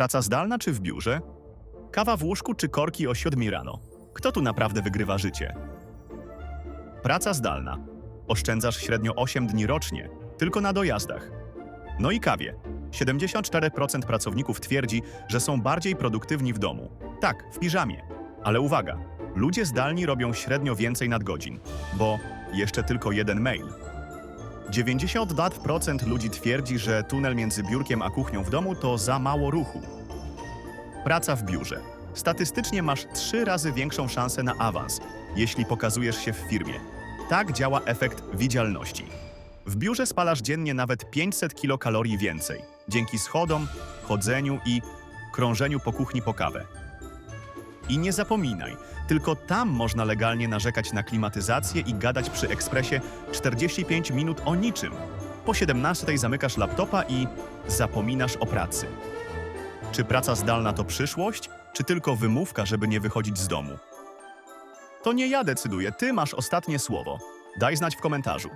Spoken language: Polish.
Praca zdalna czy w biurze? Kawa w łóżku czy korki o 7 rano? Kto tu naprawdę wygrywa życie? Praca zdalna. Oszczędzasz średnio 8 dni rocznie, tylko na dojazdach. No i kawie. 74% pracowników twierdzi, że są bardziej produktywni w domu. Tak, w piżamie. Ale uwaga, ludzie zdalni robią średnio więcej nadgodzin, bo jeszcze tylko jeden mail. 92% ludzi twierdzi, że tunel między biurkiem a kuchnią w domu to za mało ruchu. Praca w biurze. Statystycznie masz trzy razy większą szansę na awans, jeśli pokazujesz się w firmie. Tak działa efekt widzialności. W biurze spalasz dziennie nawet 500 kilokalorii więcej, dzięki schodom, chodzeniu i krążeniu po kuchni po kawę. I nie zapominaj, tylko tam można legalnie narzekać na klimatyzację i gadać przy ekspresie 45 minut o niczym. Po 17 zamykasz laptopa i zapominasz o pracy. Czy praca zdalna to przyszłość, czy tylko wymówka, żeby nie wychodzić z domu? To nie ja decyduję, ty masz ostatnie słowo. Daj znać w komentarzu.